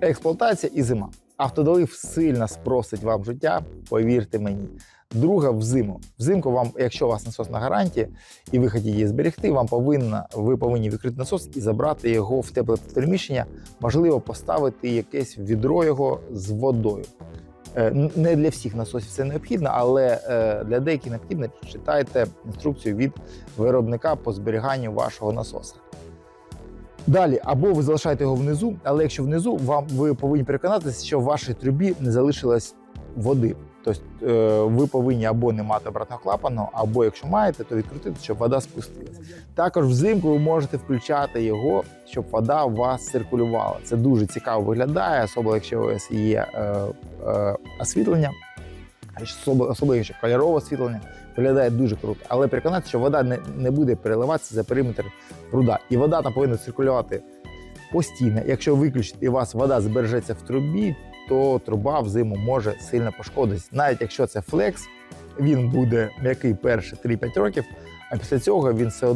Експлуатація і зима. Автодолив сильно спросить вам життя, повірте мені. Друга взиму. Взимку вам, якщо у вас насос на гарантії і ви хочете її зберегти, вам повинна, ви повинні відкрити насос і забрати його в тепле приміщення. Можливо, поставити якесь відро його з водою. Е, Не для всіх насосів це необхідно, але е, для деяких необхідно читайте інструкцію від виробника по зберіганню вашого насоса. Далі, або ви залишаєте його внизу, але якщо внизу, вам ви повинні переконатися, що в вашій трубі не залишилось води. Тобто е, ви повинні або не мати обратного клапану, або якщо маєте, то відкрутити, щоб вода спустилась. Також взимку ви можете включати його, щоб вода у вас циркулювала. Це дуже цікаво виглядає, особливо якщо у вас є е, е, освітлення, особливо, якщо кольорове освітлення, виглядає дуже круто. Але переконатися, що вода не, не буде переливатися за периметр пруда. І вода там повинна циркулювати постійно. Якщо виключити і у вас вода збережеться в трубі, то труба взиму може сильно пошкодитись. Навіть якщо це флекс, він буде м'який перші 3-5 років, а після цього він все